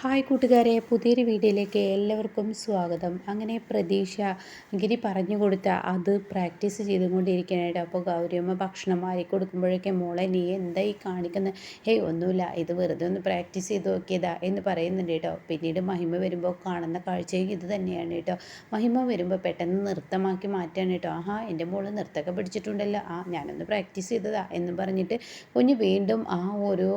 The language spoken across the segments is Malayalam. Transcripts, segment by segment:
ഹായ് കൂട്ടുകാരെ പുതിയൊരു വീഡിയോയിലേക്ക് എല്ലാവർക്കും സ്വാഗതം. അങ്ങനെ പ്രതീക്ഷ ഗിരി പറഞ്ഞു കൊടുത്ത അത് പ്രാക്ടീസ് ചെയ്തുകൊണ്ടിരിക്കാനായിട്ട് അപ്പോൾ ഗൗരിയമ്മ ഭക്ഷണം മാറി കൊടുക്കുമ്പോഴൊക്കെ മോളെ നീ എന്താ ഈ കാണിക്കുന്നത് ഹേയ് ഒന്നുമില്ല. ഇത് വെറുതെ ഒന്ന് പ്രാക്ടീസ് ചെയ്ത് നോക്കിയതാ എന്ന് പറയുന്നുണ്ട് കേട്ടോ. പിന്നീട് മഹിമ വരുമ്പോൾ കാണുന്ന കാഴ്ചയും ഇത് തന്നെയാണ് കേട്ടോ. മഹിമ വരുമ്പോൾ പെട്ടെന്ന് നൃത്തമാക്കി മാറ്റാണ് കേട്ടോ. ആഹാ എന്റെ മോൾ നൃത്തമൊക്കെ പിടിച്ചിട്ടുണ്ടല്ലോ ആ ഞാനൊന്ന് പ്രാക്ടീസ് ചെയ്തതാ എന്ന് പറഞ്ഞിട്ട് കുഞ്ഞ് വീണ്ടും ആ ഓരോ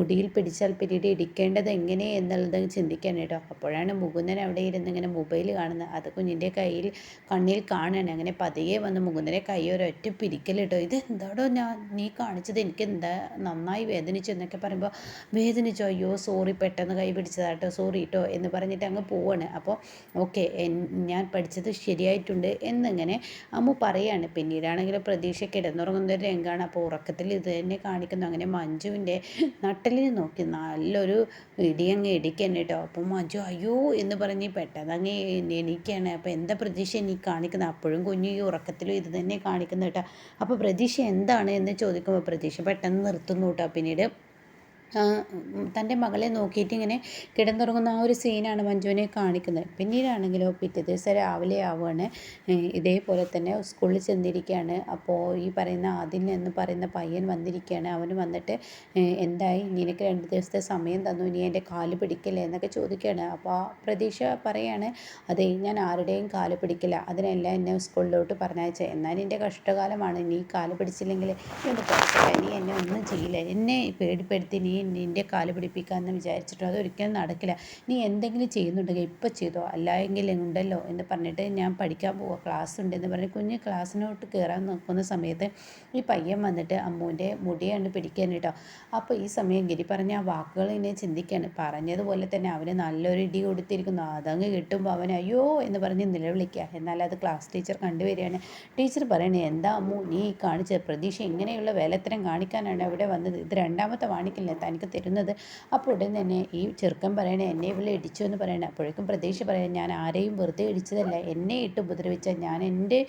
മുടിയിൽ പിടിച്ചാൽ പിന്നീട് ഇടിക്കേണ്ടത് എങ്ങനെ എന്നുള്ളത് ചിന്തിക്കാൻ കേട്ടോ. അപ്പോഴാണ് മുകുന്ദൻ അവിടെ ഇരുന്ന് ഇങ്ങനെ മൊബൈൽ കാണുന്നത്. അത് കുഞ്ഞിന്റെ കയ്യിൽ കണ്ണിൽ കാണുകയാണ് അങ്ങനെ പതിയെ വന്ന് മുകുന്ദനെ കൈ ഒരൊറ്റ പിരിക്കൽ കേട്ടോ ഇത് എന്താടോ ഞാൻ നീ കാണിച്ചത്? എനിക്ക് എന്താ നന്നായി വേദനിച്ചു എന്നൊക്കെ പറയുമ്പോൾ വേദനിച്ചോ? അയ്യോ സോറി പെട്ടെന്ന് കൈ പിടിച്ചതാട്ടോ. സോറി കേട്ടോ എന്ന് പറഞ്ഞിട്ട് അങ്ങ് പോവാണ്. അപ്പോൾ ഓക്കെ ഞാൻ പഠിച്ചത് ശരിയായിട്ടുണ്ട് എന്നിങ്ങനെ അമ്മു പറയാണ്. പിന്നീടാണെങ്കിൽ പ്രതീക്ഷ കിടന്നുറങ്ങുന്ന ഒരു രംഗമാണ് അപ്പോൾ ഉറക്കത്തിൽ ഇത് തന്നെ കാണിക്കുന്നു. അങ്ങനെ മഞ്ജുവിന്റെ നട്ടലിന് നോക്കി നല്ലൊരു ഇടിയങ്ങ് ഇടിക്കാൻ കേട്ടോ അപ്പം മജു അയ്യോ എന്ന് പറഞ്ഞ് പെട്ടെന്ന് അങ്ങ് എണീക്കുകയാണ് അപ്പോൾ എന്താ പ്രതീക്ഷ എനിക്ക് കാണിക്കുന്നത് അപ്പോഴും കുഞ്ഞു ഈ ഉറക്കത്തിലും ഇത് തന്നെ കാണിക്കുന്നു കേട്ടോ അപ്പോൾ പ്രതീക്ഷ എന്താണ് എന്ന് ചോദിക്കുമ്പോൾ പ്രതീക്ഷ പെട്ടെന്ന് നിർത്തുന്നു കേട്ടോ പിന്നീട് തന്റെ മകളെ നോക്കിയിട്ട് ഇങ്ങനെ കിടന്നുറങ്ങുന്ന ആ ഒരു സീനാണ് മഞ്ജുവിനെ കാണിക്കുന്നത്. പിന്നീടാണെങ്കിലോ പിറ്റേ ദിവസം രാവിലെ ആവുകയാണ്. ഇതേപോലെ തന്നെ സ്കൂളിൽ ചെന്നിരിക്കുകയാണ്. അപ്പോൾ ഈ പറയുന്ന ആദിൽ എന്ന് പറയുന്ന പയ്യൻ വന്നിരിക്കുകയാണ്. അവന് വന്നിട്ട് എന്തായി? നിനക്ക് രണ്ട് ദിവസത്തെ സമയം തന്നു. ഇനി എന്റെ കാൽ പിടിക്കില്ലേ എന്നൊക്കെ ചോദിക്കുകയാണ്. അപ്പോൾ പ്രതീക്ഷ പറയാണ് അതെ ഞാൻ ആരുടെയും കാൽ പിടിക്കില്ല. അതിനെല്ലാം എന്നെ സ്കൂളിലോട്ട് പറഞ്ഞയച്ചത് എന്നാൽ എന്റെ കഷ്ടകാലമാണ്. നീ കാൽ പിടിച്ചില്ലെങ്കിൽ നീ എന്നെ ഒന്നും ചെയ്യില്ല. എന്നെ പേടിപ്പെടുത്തി. നീ നിന്റെ കാൽ പിടിപ്പിക്കാമെന്ന് വിചാരിച്ചിട്ടോ അതൊരിക്കലും നടക്കില്ല. നീ എന്തെങ്കിലും ചെയ്യുന്നുണ്ടെങ്കിൽ ഇപ്പോൾ ചെയ്തോ? അല്ലായെങ്കിൽ ഉണ്ടല്ലോ എന്ന് പറഞ്ഞിട്ട് ഞാൻ പഠിക്കാൻ പോവുക ക്ലാസ് ഉണ്ടെന്ന് പറഞ്ഞ് കുഞ്ഞ് ക്ലാസ്സിനോട്ട് കയറാൻ നോക്കുന്ന സമയത്ത് ഈ പയ്യൻ വന്നിട്ട് അമ്മൂന്റെ മുടിയാണ് പിടിക്കാൻ കേട്ടോ. അപ്പോൾ ഈ സമയം ഗിരി പറഞ്ഞ ആ വാക്കുകൾ ഇങ്ങനെ ചിന്തിക്കുകയാണ് പറഞ്ഞതുപോലെ തന്നെ അവന് നല്ലൊരു ഇടി കൊടുത്തിരിക്കുന്നു. അതങ്ങ് കിട്ടുമ്പോൾ അവൻ അയ്യോ എന്ന് പറഞ്ഞ് നിലവിളിക്കുക. എന്നാൽ അത് ക്ലാസ് ടീച്ചർ കണ്ടുവരികയാണ്. ടീച്ചർ പറയണേ എന്താ അമ്മു നീ കാണിച്ചത് പ്രതീക്ഷ ഇങ്ങനെയുള്ള വേലത്തരം കാണിക്കാനാണ് അവിടെ വന്നത്. ഇത് രണ്ടാമത്തെ വാണിക്കല്ലേ? തനിക്ക് തരുന്നത്. അപ്പോൾ ഉടൻ തന്നെ ഈ ചെറുക്കൻ പറയണേ എന്നെ ഇവിടെ ഇടിച്ചു എന്ന് പറയണേ. അപ്പോഴേക്കും പ്രതീക്ഷ പറയാൻ ഞാൻ ആരെയും വെറുതെ ഇടിച്ചതല്ല. എന്നെ ഇട്ട് ഉപദ്രവിച്ച ഞാൻ എന്റെ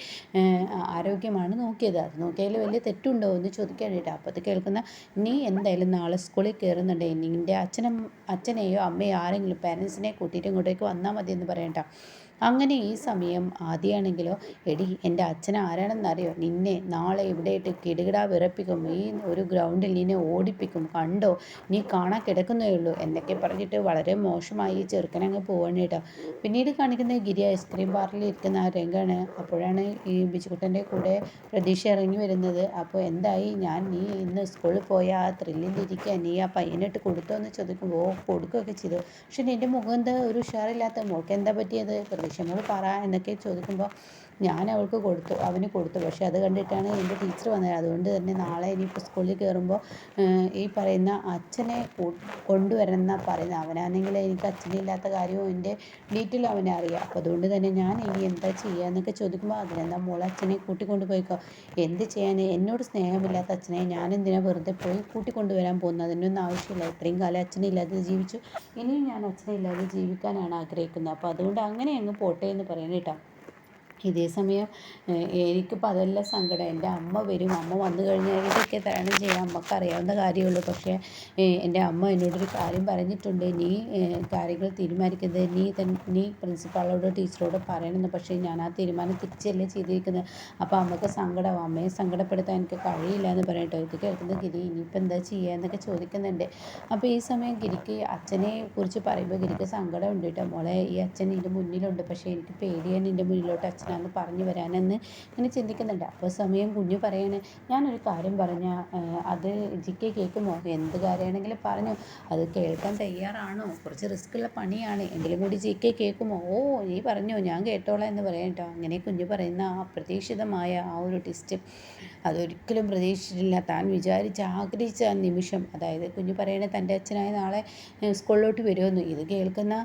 ആരോഗ്യമാണ് നോക്കിയത്. അത് നോക്കിയാൽ വലിയ തെറ്റുണ്ടോ എന്ന് ചോദിക്കാൻ കേട്ടോ. അപ്പോൾ അത് കേൾക്കുന്ന നീ എന്തായാലും നാളെ സ്കൂളിൽ കയറുന്നുണ്ടേ. നിന്റെ അച്ഛനും അച്ഛനെയോ അമ്മയോ ആരെങ്കിലും പാരൻസിനെ കൂട്ടിയിട്ട് ഇങ്ങോട്ടേക്ക് വന്നാൽ മതി എന്ന് പറയണ്ട അങ്ങനെ ഈ സമയം ആദ്യമാണെങ്കിലോ എടി എന്റെ അച്ഛൻ ആരാണെന്നറിയോ? നിന്നെ നാളെ ഇവിടെയിട്ട് കിടുകിടാ വിറപ്പിക്കും. ഈ ഒരു ഗ്രൗണ്ടിൽ നിന്നെ ഓടിപ്പിക്കും. കണ്ടോ? നീ കാണാൻ കിടക്കുന്നേ ഉള്ളൂ. എന്നൊക്കെ പറഞ്ഞിട്ട് വളരെ മോശമായി ഈ ചെറുക്കനങ്ങ് പോവാണ് കേട്ടോ. പിന്നീട് കാണിക്കുന്ന ഗിരി ഐസ്ക്രീം പാർലറിൽ ഇരിക്കുന്ന ആ രംഗമാണ് അപ്പോഴാണ് ഈ ബിജുക്കുട്ടന്റെ കൂടെ പ്രതീക്ഷ ഇറങ്ങി വരുന്നത്. അപ്പോൾ എന്തായി? ഞാൻ നീ ഇന്ന് സ്കൂളിൽ പോയ ആ ത്രില്ലിലിരിക്കുക നീ ആ പയ്യനിട്ട് കൊടുത്തോ? എന്ന് ചോദിക്കുമ്പോൾ ഓ കൊടുക്കുകയൊക്കെ ചെയ്തു. പക്ഷെ നിന്റെ മുഖം എന്താ? ഒരു ഉഷാറില്ലാത്ത മോൾക്ക് എന്താ പറ്റിയത്? വിഷമങ്ങൾ പറ എന്നൊക്കെ ചോദിക്കുമ്പോൾ ഞാൻ അവൾക്ക് കൊടുത്തു അവന് കൊടുത്തു. പക്ഷേ അത് കണ്ടിട്ടാണ് എന്റെ ടീച്ചർ വന്നത്. അതുകൊണ്ട് തന്നെ നാളെ ഇനിയിപ്പോൾ സ്കൂളിൽ കയറുമ്പോൾ ഈ പറയുന്ന അച്ഛനെ കൊണ്ടുവരണം പറയുന്നത്. അവനാണെങ്കിൽ എനിക്ക് അച്ഛനില്ലാത്ത കാര്യവും എന്റെ ഡീറ്റെയിൽ അവനെ അറിയാം. അപ്പോൾ അതുകൊണ്ട് തന്നെ ഞാൻ ഇനി എന്താ ചെയ്യുക എന്നൊക്കെ ചോദിക്കുമ്പോൾ അതിനെന്താ മോൾ അച്ഛനെ കൂട്ടിക്കൊണ്ട് പോയിക്കോ? എന്ത് ചെയ്യാൻ എന്നോട് സ്നേഹമില്ലാത്ത അച്ഛനെ ഞാൻ എന്തിനാ വെറുതെ പോയി കൂട്ടിക്കൊണ്ടുവരാൻ പോകുന്നത്? അതിനൊന്നും ആവശ്യമില്ല. ഇത്രയും കാലം അച്ഛനില്ലാതെ ജീവിച്ചു. ഇനിയും ഞാൻ അച്ഛനില്ലാതെ ജീവിക്കാനാണ് ആഗ്രഹിക്കുന്നത്. അപ്പോൾ അതുകൊണ്ട് അങ്ങനെ അങ്ങ് പോട്ടെ എന്ന് പറയുന്നത് കേട്ടോ. ഇതേ സമയം എനിക്കിപ്പോൾ അതെല്ലാം സങ്കടം. എന്റെ അമ്മ വരും. അമ്മ വന്നു കഴിഞ്ഞാൽ ഇതൊക്കെ തരണം ചെയ്യാം. അമ്മയ്ക്ക് അറിയാവുന്ന കാര്യമുള്ളൂ. പക്ഷേ എന്റെ അമ്മ എന്നോടൊരു കാര്യം പറഞ്ഞിട്ടുണ്ട്. നീ കാര്യങ്ങൾ തീരുമാനിക്കുന്നത് നീ തൻ നീ പ്രിൻസിപ്പാളോട് ടീച്ചറോട് പറയണമെന്ന്. പക്ഷേ ഞാൻ ആ തീരുമാനം തിരിച്ചല്ലേ ചെയ്തിരിക്കുന്നത്. അപ്പോൾ അമ്മയ്ക്ക് സങ്കടം അമ്മയെ സങ്കടപ്പെടുത്താൻ എനിക്ക് കഴിയില്ല എന്ന് പറയട്ടോ ഇത് കേൾക്കുന്ന. ഗിരി ഇനിയിപ്പോൾ എന്താ ചെയ്യുക എന്നൊക്കെ ചോദിക്കുന്നുണ്ട്. അപ്പോൾ ഈ സമയം ഗിരിക്ക് അച്ഛനെ കുറിച്ച് പറയുമ്പോൾ ഗിരിക്ക് സങ്കടമുണ്ട് കേട്ടോ. മോളെ ഈ അച്ഛൻ എന്റെ മുന്നിലുണ്ട്. പക്ഷേ എനിക്ക് പേടിയാണ് എന്റെ മുന്നിലോട്ട് അച്ഛൻ പ്രശ്നമാണ് പറഞ്ഞു വരാനെന്ന് ഇങ്ങനെ ചിന്തിക്കുന്നുണ്ട്. അപ്പോൾ സമയം കുഞ്ഞു പറയാണ് ഞാനൊരു കാര്യം പറഞ്ഞാൽ അത് ജിക്കെ കേൾക്കുമോ? എന്ത് കാര്യമാണെങ്കിലും പറഞ്ഞു. അത് കേൾക്കാൻ തയ്യാറാണോ? കുറച്ച് റിസ്ക് ഉള്ള പണിയാണ്. എങ്കിലും കൂടി ജിക്കെ കേൾക്കുമോ? ഓ നീ പറഞ്ഞു. ഞാൻ കേട്ടോളാം എന്ന് പറയാം കേട്ടോ. അങ്ങനെ കുഞ്ഞു പറയുന്ന ആ അപ്രതീക്ഷിതമായ ആ ഒരു ടിസ്റ്റ് അതൊരിക്കലും പ്രതീക്ഷിച്ചിട്ടില്ല. താൻ വിചാരിച്ച് ആഗ്രഹിച്ച നിമിഷം അതായത് കുഞ്ഞു പറയണ തന്റെ അച്ഛനായ നാളെ സ്കൂളിലോട്ട് വരുമെന്ന്. ഇത് കേൾക്കുന്ന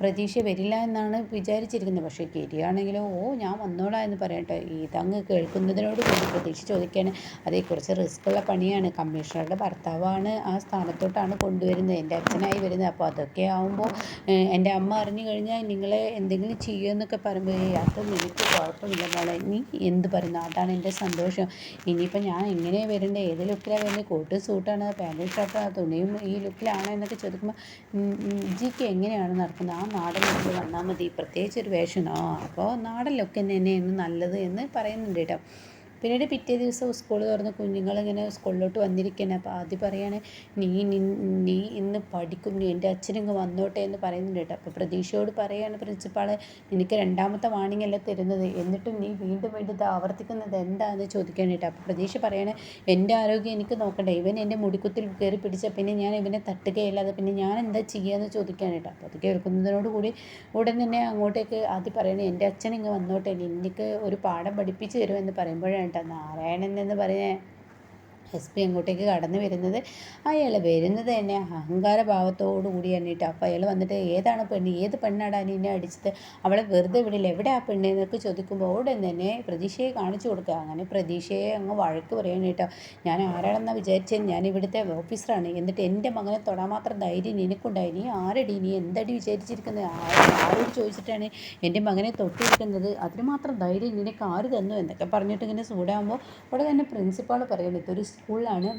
പ്രതീക്ഷ വരില്ല എന്നാണ് വിചാരിച്ചിരിക്കുന്നത്. പക്ഷേ കിരിയാണെങ്കിലോ ഓ ഞാൻ വന്നോളാം എന്ന് പറയട്ടെ ഇതങ്ങ് കേൾക്കുന്നതിനോട് കൂടി പ്രതീക്ഷ ചോദിക്കുകയാണ് അതേ കുറച്ച് റിസ്ക്കുള്ള പണിയാണ് കമ്മീഷണറുടെ ഭർത്താവാണ് ആ സ്ഥാനത്തോട്ടാണ് കൊണ്ടുവരുന്നത് എന്റെ അച്ഛനായി വരുന്നത് അപ്പോൾ അതൊക്കെ ആകുമ്പോൾ എന്റെ അമ്മ അറിഞ്ഞു കഴിഞ്ഞാൽ നിങ്ങളെ എന്തെങ്കിലും ചെയ്യുമെന്നൊക്കെ പറയുമ്പോൾ അത് അതൊന്നും എനിക്ക് കുഴപ്പമില്ല മോളെ നീ എന്ത് പറയുന്നു അതാണ് എന്റെ സന്തോഷം ഇനിയിപ്പോൾ ഞാൻ എങ്ങനെയാണ് വരേണ്ടത് ഏത് ലുക്കിലാണ് വരുന്നത് കോട്ട് സൂട്ടാണ് പാന്റും ഷർട്ടാണ് തുണിയും ഈ ലുക്കിലാണോ എന്നൊക്കെ ചോദിക്കുമ്പോൾ ജിക്ക് എങ്ങനെയാണ് നടക്കുന്നത് ആ നാടൻ ലുക്കിൽ വന്നാൽ മതി പ്രത്യേകിച്ച് ഒരു വേഷം അപ്പോൾ നാടൻ ലുക്ക് തന്നെയാണ് നല്ലത് എന്ന് പറയുന്നുണ്ട് കേട്ടോ. പിന്നീട് പിറ്റേ ദിവസം സ്കൂൾ തുറന്ന് കുഞ്ഞുങ്ങളിങ്ങനെ സ്കൂളിലോട്ട് വന്നിരിക്കുകയാണ് അപ്പോൾ ആദ്യം പറയുകയാണ് നീ നി ഇന്ന് പഠിക്കും നീ എന്റെ അച്ഛനിങ്ങ് വന്നോട്ടെ എന്ന് പറയുന്നുണ്ട് കേട്ടോ. അപ്പോൾ പ്രതീക്ഷയോട് പറയുകയാണ് പ്രിൻസിപ്പാളെ നിനക്ക് രണ്ടാമത്തെ വാണിംഗ് അല്ല തരുന്നത്? എന്നിട്ടും നീ വീണ്ടും വീണ്ടും ഇത് ആവർത്തിക്കുന്നത് എന്താണെന്ന് ചോദിക്കാൻ കേട്ടോ. അപ്പോൾ പ്രതീക്ഷ പറയുകയാണ് എന്റെ ആരോഗ്യം എനിക്ക് നോക്കണ്ടേ? ഇവൻ എന്റെ മുടിക്കുത്തിൽ കയറി പിടിച്ച പിന്നെ ഞാൻ ഇവനെ തട്ടുകയല്ലാതെ പിന്നെ ഞാൻ എന്താ ചെയ്യുകയെന്ന് ചോദിക്കാൻ കേട്ടോ. അപ്പോൾ അത് കേൾക്കുന്നതിനോട് കൂടി ഉടൻ തന്നെ അങ്ങോട്ടേക്ക് ആദ്യം പറയണേ എന്റെ അച്ഛൻ ഇങ്ങ് വന്നോട്ടെ എനിക്ക് ഒരു പാഠം പഠിപ്പിച്ച് തരുമെന്ന് പറയുമ്പോഴാണ് കേട്ടോ. നാരായണൻ എന്ന് പറഞ്ഞ എസ് പി അങ്ങോട്ടേക്ക് കടന്നു വരുന്നത്. അയാൾ വരുന്നത് തന്നെ അഹങ്കാരഭാവത്തോടു കൂടി കേട്ടോ അപ്പോൾ അയാൾ വന്നിട്ട് ഏതാണ് പെണ്ണ്? ഏത് പെണ്ണാടാ നിന്നെ അടിച്ചത്? അവളെ വെറുതെ വിടില്ല. എവിടെ ആ പെണ്ണ്? എന്നൊക്കെ ചോദിക്കുമ്പോൾ ഉടൻ തന്നെ പ്രതീക്ഷയെ കാണിച്ചു കൊടുക്കുക. അങ്ങനെ പ്രതീക്ഷയെ അങ്ങ് വഴക്ക് പറയണം കേട്ടോ. ഞാൻ ആരാണെന്നാണ് വിചാരിച്ചത് ഞാൻ ഇവിടുത്തെ ഓഫീസറാണ്. എന്നിട്ട് എന്റെ മകനെ തൊടാൻ മാത്രം ധൈര്യം നിനക്കുണ്ടായി? നീ ആരടി? നീ എന്തടി വിചാരിച്ചിരിക്കുന്നത് ആര് ആരോട് ചോദിച്ചിട്ടാണ് എന്റെ മകനെ തൊട്ടിരിക്കുന്നത്. അതിന് മാത്രം ധൈര്യം നിനക്ക് ആര് തന്നു? എന്നൊക്കെ പറഞ്ഞിട്ട് ഇങ്ങനെ ചൂടാകുമ്പോൾ ഉടനെ തന്നെ പ്രിൻസിപ്പാൾ പറയുന്നത് ഇതൊരു സ്കൂളിലാണ്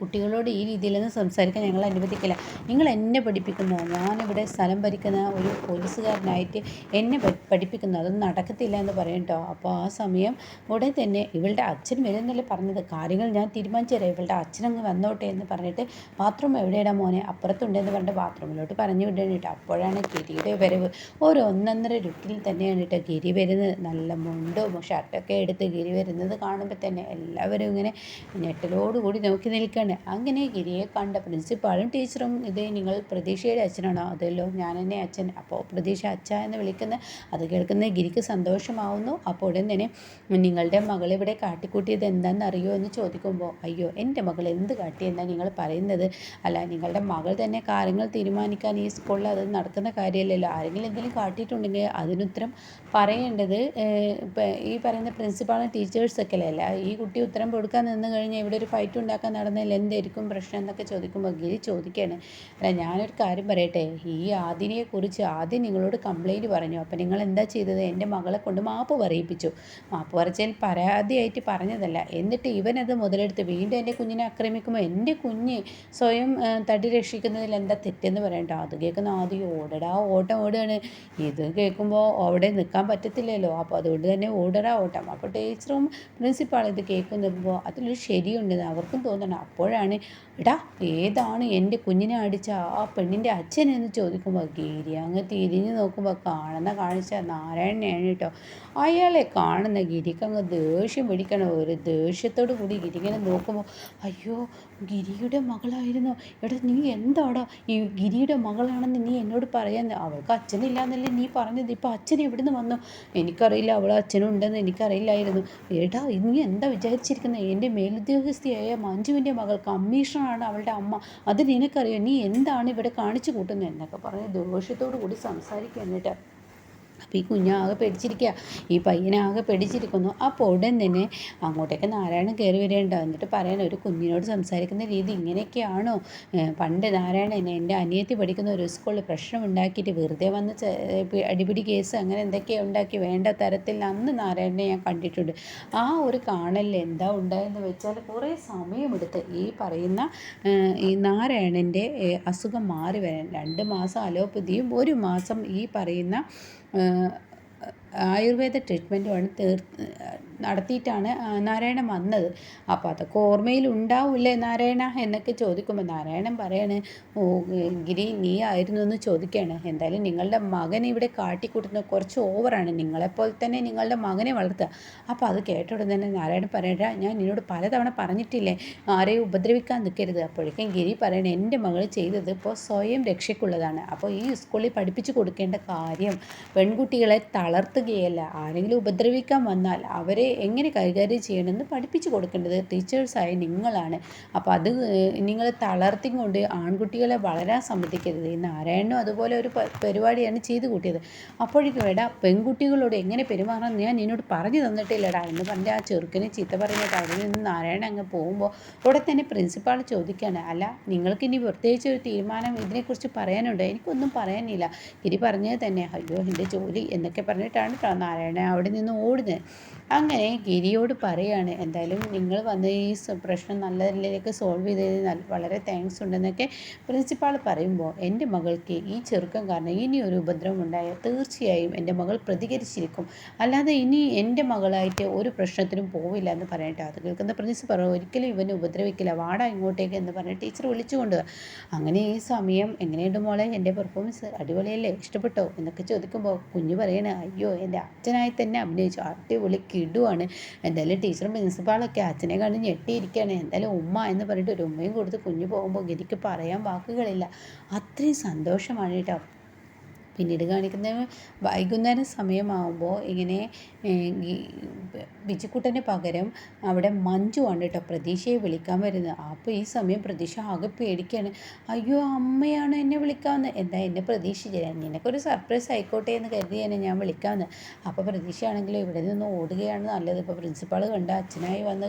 കുട്ടികളോട് ഈ രീതിയിലൊന്നും സംസാരിക്കാൻ ഞങ്ങൾ അനുവദിക്കില്ല. നിങ്ങൾ എന്നെ പഠിപ്പിക്കുന്നത് ഞാനിവിടെ സ്ഥലം ഭരിക്കുന്ന ഒരു പോലീസുകാരനായിട്ട് എന്നെ പഠി- പഠിപ്പിക്കുന്നു? അതൊന്നും നടക്കത്തില്ല എന്ന് പറയും കേട്ടോ. അപ്പോൾ ആ സമയം ഉടൻ തന്നെ ഇവളുടെ അച്ഛൻ വരുന്നല്ലേ പറഞ്ഞത്. കാര്യങ്ങൾ ഞാൻ തീരുമാനിച്ചു തരാം. ഇവളുടെ അച്ഛനങ്ങ് വന്നോട്ടെ എന്ന് പറഞ്ഞിട്ട് ബാത്റൂം എവിടെയാണ് മോനെ? അപ്പുറത്തുണ്ടെന്ന് പറഞ്ഞിട്ട് ബാത്റൂമിലോട്ട് പറഞ്ഞു വിടണം കേട്ടോ. അപ്പോഴാണ് ഗിരിയുടെ വരവ്. ഒരു ഒന്നൊന്നര രുട്ടിൽ തന്നെയാണ് കേട്ടോ ഗിരി വരുന്നത്. നല്ല മുണ്ടും ഷർട്ടൊക്കെ എടുത്ത് ഗിരി വരുന്നത് കാണുമ്പോൾ തന്നെ എല്ലാവരും ഇങ്ങനെ ഞെട്ടലോടുകൂടി നോക്കി നിൽക്കുകയാണ് അങ്ങനെ ഗിരിയെ കണ്ട പ്രിൻസിപ്പാളും ടീച്ചറും ഇത് നിങ്ങൾ പ്രതീക്ഷയുടെ അച്ഛനാണോ? അതല്ലോ ഞാൻ തന്നെ അച്ഛൻ. അപ്പോൾ പ്രതീക്ഷ അച്ഛ എന്ന് വിളിക്കുന്ന അത് കേൾക്കുന്ന ഗിരിക്ക് സന്തോഷമാവുന്നു. അപ്പോൾ ഉടൻ തന്നെ നിങ്ങളുടെ മകൾ ഇവിടെ കാട്ടിക്കൂട്ടിയത് എന്താണെന്ന് അറിയോ എന്ന് ചോദിക്കുമ്പോൾ അയ്യോ എന്റെ മകൾ എന്ത് കാട്ടിയെന്നാണ് നിങ്ങൾ പറയുന്നത്? അല്ല നിങ്ങളുടെ മകൾ തന്നെ കാര്യങ്ങൾ തീരുമാനിക്കാൻ ഈ സ്കൂളിൽ അത് നടക്കുന്ന കാര്യമല്ലല്ലോ. ആരെങ്കിലും എന്തെങ്കിലും കാട്ടിയിട്ടുണ്ടെങ്കിൽ അതിനുത്തരം പറയേണ്ടത് ഈ പറയുന്ന പ്രിൻസിപ്പാളും ടീച്ചേഴ്സൊക്കെ അല്ല? ഈ കുട്ടി ഉത്തരം കൊടുക്കാൻ നിന്ന് കഴിഞ്ഞാൽ ഇവിടെ ഒരു ഫൈറ്റ് ഉണ്ടാക്കാൻ നടന്നതിൽ എന്തായിരിക്കും പ്രശ്നം എന്നൊക്കെ ചോദിക്കുമ്പോൾ ഗിരി ചോദിക്കുകയാണ്. അല്ല ഞാനൊരു കാര്യം പറയട്ടെ. ഈ ആദിനെക്കുറിച്ച് ആദ്യം നിങ്ങളോട് കംപ്ലൈന്റ് പറഞ്ഞു. അപ്പോൾ നിങ്ങൾ എന്താ ചെയ്തത്? എന്റെ മകളെ കൊണ്ട് മാപ്പ് പറയിപ്പിച്ചു. മാപ്പ് പറച്ചതിൽ പരാതിയായിട്ട് പറഞ്ഞതല്ല. എന്നിട്ട് ഇവനത് മുതലെടുത്ത് വീണ്ടും എന്റെ കുഞ്ഞിനെ ആക്രമിക്കുമ്പോൾ എന്റെ കുഞ്ഞ് സ്വയം തടി രക്ഷിക്കുന്നതിൽ എന്താ തെറ്റെന്ന് പറയണ്ട. അത് കേൾക്കുന്ന ആദ്യം ഓടടാ ഓട്ടം ഓടുകയാണ്. ഇത് കേൾക്കുമ്പോൾ അവിടെ നിൽക്കാൻ പറ്റത്തില്ലല്ലോ. അപ്പോൾ അതുകൊണ്ട് തന്നെ ഓടടാ ഓട്ടം. അപ്പോൾ ടീച്ചറും പ്രിൻസിപ്പാളും ഇത് കേൾക്കുന്നപ്പോൾ അതിലൊരു ശരിയുണ്ടെന്ന് അവർക്കും തോന്നണം അപ്പോഴാണ് എടാ ഏതാണ് എന്റെ കുഞ്ഞിനെ അടിച്ച ആ പെണ്ണിന്റെ അച്ഛനെന്ന് ചോദിക്കുമ്പോൾ ഗീരി അങ്ങ് തിരിഞ്ഞ് നോക്കുമ്പോൾ കാണുന്ന കാഴ്ച നാരായണനെയാണ് കേട്ടോ. അയാളെ കാണുന്ന ഗിരിക്ക് അങ്ങ് ദേഷ്യം പിടിക്കണം ഒരു ദേഷ്യത്തോട് കൂടി ഗിരിങ്ങനെ നോക്കുമ്പോൾ അയ്യോ ഗിരിയുടെ മകളായിരുന്നു. എടാ നീ എന്താടാ? ഈ ഗിരിയുടെ മകളാണെന്ന് നീ എന്നോട് പറയാൻ അവൾക്ക് അച്ഛനില്ല എന്നല്ലേ നീ പറഞ്ഞത്. ഇപ്പോൾ അച്ഛൻ എവിടുന്ന് വന്നു? എനിക്കറിയില്ല അവൾ അച്ഛനുണ്ടെന്ന് എനിക്കറിയില്ലായിരുന്നു. എടാ നീ എന്താ വിചാരിച്ചിരിക്കുന്നത് എന്റെ മേലുദ്യോഗസ്ഥയായ മഞ്ജുവിന്റെ മകൾ കമ്മീഷണറാണ് അവളുടെ അമ്മ. അത് നിനക്കറിയോ? നീ എന്താണ് ഇവിടെ കാണിച്ചു കൂട്ടുന്നത് എന്നൊക്കെ പറഞ്ഞ് ദോഷത്തോടു കൂടി സംസാരിക്കുക കേട്ടോ അപ്പോൾ ഈ കുഞ്ഞാകെ പേടിച്ചിരിക്കുക ഈ പയ്യനാകെ പേടിച്ചിരിക്കുന്നു. അപ്പോൾ ഉടൻ തന്നെ അങ്ങോട്ടേക്ക് നാരായണൻ കയറി വരേണ്ട. എന്നിട്ട് പറയാൻ ഒരു കുഞ്ഞിനോട് സംസാരിക്കുന്ന രീതി ഇങ്ങനെയൊക്കെയാണോ? പണ്ട് നാരായണൻ എന്റെ അനിയത്തി പഠിക്കുന്ന ഒരു സ്കൂളിൽ പ്രശ്നം ഉണ്ടാക്കിയിട്ട് വെറുതെ വന്ന് അടിപിടി കേസ് അങ്ങനെ എന്തൊക്കെയോ ഉണ്ടാക്കി വേണ്ട തരത്തിൽ അന്ന് നാരായണനെ ഞാൻ കണ്ടിട്ടുണ്ട്. ആ ഒരു കാണലിൽ എന്താ ഉണ്ടായെന്ന് വെച്ചാൽ കുറേ സമയമെടുത്ത് ഈ പറയുന്ന ഈ നാരായണന്റെ അസുഖം മാറി വരാൻ. രണ്ട് മാസം അലോപ്പതിയും ഒരു മാസം ഈ പറയുന്ന 嗯 ആയുർവേദ ട്രീറ്റ്മെന്റുമാണ് നടത്തിയിട്ടാണ് നാരായണൻ വന്നത്. അപ്പോൾ അതൊക്കെ ഓർമ്മയിൽ ഉണ്ടാവില്ലേ നാരായണ? എന്നൊക്കെ ചോദിക്കുമ്പോൾ നാരായണൻ പറയാണ് ഓ ഗിരി നീ ആയിരുന്നു എന്ന് ചോദിക്കുകയാണ്. എന്തായാലും നിങ്ങളുടെ മകൻ ഇവിടെ കാട്ടിക്കൂട്ടുന്ന കുറച്ച് ഓവറാണ്. നിങ്ങളെപ്പോലെ തന്നെ നിങ്ങളുടെ മകനെ വളർത്തുക. അപ്പോൾ അത് കേട്ട തന്നെ നാരായണൻ പറയണ്ട ഞാൻ നിന്നോട് പലതവണ പറഞ്ഞിട്ടില്ലേ ആരെയും ഉപദ്രവിക്കാൻ നിൽക്കരുത്. അപ്പോഴേക്കും ഗിരി പറയണ എന്റെ മകൾ ചെയ്തത് ഇപ്പോൾ സ്വയം രക്ഷയ്ക്കുള്ളതാണ്. അപ്പോൾ ഈ സ്കൂളിൽ പഠിപ്പിച്ചു കൊടുക്കേണ്ട കാര്യം പെൺകുട്ടികളെ തളർത്തുക മാതൃകയല്ല ആരെങ്കിലും ഉപദ്രവിക്കാൻ വന്നാൽ അവരെ എങ്ങനെ കൈകാര്യം ചെയ്യണമെന്ന് പഠിപ്പിച്ചു കൊടുക്കേണ്ടത് ടീച്ചേഴ്സായ നിങ്ങളാണ്. അപ്പോൾ അത് നിങ്ങൾ തളർത്തിക്കൊണ്ട് ആൺകുട്ടികളെ വളരാൻ സമ്മതിക്കരുത്. ഈ നാരായണനും അതുപോലെ ഒരു പരിപാടിയാണ് ചെയ്തു കൂട്ടിയത്. അപ്പോഴേക്കും എടാ പെൺകുട്ടികളോട് എങ്ങനെ പെരുമാറണം ഞാൻ നിന്നോട് പറഞ്ഞു തന്നിട്ടില്ലടാ എന്ന് പറഞ്ഞ് ആ ചെറുക്കനെ ചീത്ത പറഞ്ഞിട്ട് അവിടെ നിന്ന് നാരായണൻ അങ്ങ് പോകുമ്പോൾ ഉടൻ തന്നെ പ്രിൻസിപ്പാൾ ചോദിക്കുകയാണ് അല്ല നിങ്ങൾക്ക് ഇനി പ്രത്യേകിച്ച് ഒരു തീരുമാനം ഇതിനെക്കുറിച്ച് പറയാനുണ്ടോ? എനിക്കൊന്നും പറയാനില്ല. ഗിരി പറഞ്ഞത് തന്നെ അയ്യോ എന്റെ ജോലി എന്നൊക്കെ പറഞ്ഞിട്ടാണ് കേട്ടോ നാരായണൻ അവിടെ നിന്ന് ഓടുന്നത്. അങ്ങനെ ഗിരിയോട് പറയാണ് എന്തായാലും നിങ്ങൾ വന്ന് ഈ പ്രശ്നം നല്ല രീതിയിലേക്ക് സോൾവ് ചെയ്തതിന് വളരെ താങ്ക്സ് ഉണ്ടെന്നൊക്കെ പ്രിൻസിപ്പാൾ പറയുമ്പോൾ എന്റെ മകൾക്ക് ഈ ചെറുക്കം കാരണം ഇനി ഒരു ഉപദ്രവം ഉണ്ടായാൽ തീർച്ചയായും എന്റെ മകൾ പ്രതികരിച്ചിരിക്കും. അല്ലാതെ ഇനി എന്റെ മകളായിട്ട് ഒരു പ്രശ്നത്തിനും പോവില്ല എന്ന് പറയട്ടെ അത് കേൾക്കുന്ന പ്രിൻസിപ്പൾ ഒരിക്കലും ഇവനെ ഉപദ്രവിക്കില്ല. വാടാ ഇങ്ങോട്ടേക്ക് എന്ന് പറഞ്ഞ് ടീച്ചർ വിളിച്ചു കൊണ്ടുവരാം അങ്ങനെ ഈ സമയം എങ്ങനെയുണ്ട് മോളെ? എന്റെ പെർഫോമൻസ് അടിപൊളിയല്ലേ? ഇഷ്ടപ്പെട്ടോ? എന്നൊക്കെ ചോദിക്കുമ്പോൾ കുഞ്ഞു പറയണ അയ്യോ എന്റെ അച്ഛനായി തന്നെ അഭിനയിച്ചു. അടിപൊളി കിടുവാണ്. എന്തായാലും ടീച്ചറും പ്രിൻസിപ്പാളൊക്കെ അച്ഛനെ കണ്ട് ഞെട്ടിയിരിക്കുകയാണ്. എന്തായാലും ഉമ്മ എന്ന് പറഞ്ഞിട്ട് ഒരു ഉമ്മയും കൊടുത്ത് കുഞ്ഞു പോകുമ്പോൾ എനിക്ക് പറയാൻ വാക്കുകളില്ല. അത്രയും സന്തോഷമാണ് കേട്ടോ. പിന്നീട് കാണിക്കുന്ന വൈകുന്നേരം സമയമാകുമ്പോൾ ഇങ്ങനെ ബിജുക്കുട്ടന് പകരം അവിടെ മഞ്ജുവാണ് കേട്ടോ പ്രതീക്ഷയെ വിളിക്കാൻ വരുന്നത്. അപ്പോൾ ഈ സമയം പ്രതീക്ഷ ആകെ പേടിക്കുകയാണ് അയ്യോ അമ്മയാണ് എന്നെ വിളിക്കാമെന്ന് എന്താ എന്നെ പ്രതീക്ഷിച്ചില്ല. നിനക്കൊരു സർപ്രൈസ് ആയിക്കോട്ടെ എന്ന് കരുതിയാണ് ഞാൻ വിളിക്കാമെന്ന് അപ്പോൾ പ്രതീക്ഷയാണെങ്കിലും ഇവിടെ നിന്ന് ഓടുകയാണ് നല്ലത്. ഇപ്പോൾ പ്രിൻസിപ്പാൾ കണ്ട അച്ഛനായി വന്ന്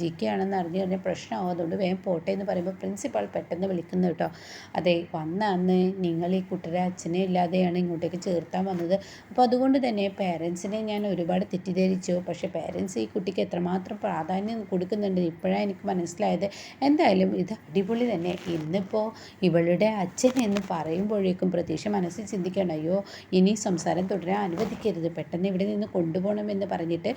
ജിക്കുകയാണെന്ന് അറിഞ്ഞു കഴിഞ്ഞാൽ പ്രശ്നമാവും. അതുകൊണ്ട് വേഗം പോട്ടെ എന്ന് പറയുമ്പോൾ പ്രിൻസിപ്പാൾ പെട്ടെന്ന് വിളിക്കുന്നു കേട്ടോ. അതെ വന്ന അന്ന് നിങ്ങൾ ഈ കുട്ടിയുടെ അച്ഛനെ ഇല്ലാതെയാണ് ഇങ്ങോട്ടേക്ക് ചേർത്താൻ വന്നത്. അപ്പോൾ അതുകൊണ്ട് തന്നെ പേരൻസിനെ ഞാൻ ഒരുപാട് തെറ്റിദ്ധരിച്ചു. പക്ഷേ പേരൻസ് ഈ കുട്ടിക്ക് എത്രമാത്രം പ്രാധാന്യം കൊടുക്കുന്നുണ്ട് ഇപ്പോഴാണ് എനിക്ക് മനസ്സിലായത്. എന്തായാലും ഇത് അടിപൊളി തന്നെ. ഇന്നിപ്പോൾ ഇവളുടെ അച്ഛൻ എന്ന് പറയുമ്പോഴേക്കും പ്രതീക്ഷ മനസ്സിൽ ചിന്തിക്കണം അയ്യോ ഇനി സംസാരം തുടരാൻ അനുവദിക്കരുത്. പെട്ടെന്ന് ഇവിടെ നിന്ന് കൊണ്ടുപോകണമെന്ന് പറഞ്ഞിട്ട്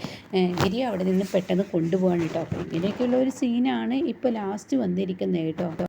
ഗിരി അവിടെ നിന്ന് പെട്ടെന്ന് കൊണ്ടുപോകണം കേട്ടോ. അപ്പോൾ ഇങ്ങനെയൊക്കെയുള്ള ഒരു സീനാണ് ഇപ്പോൾ ലാസ്റ്റ് വന്നിരിക്കുന്നത് കേട്ടോ.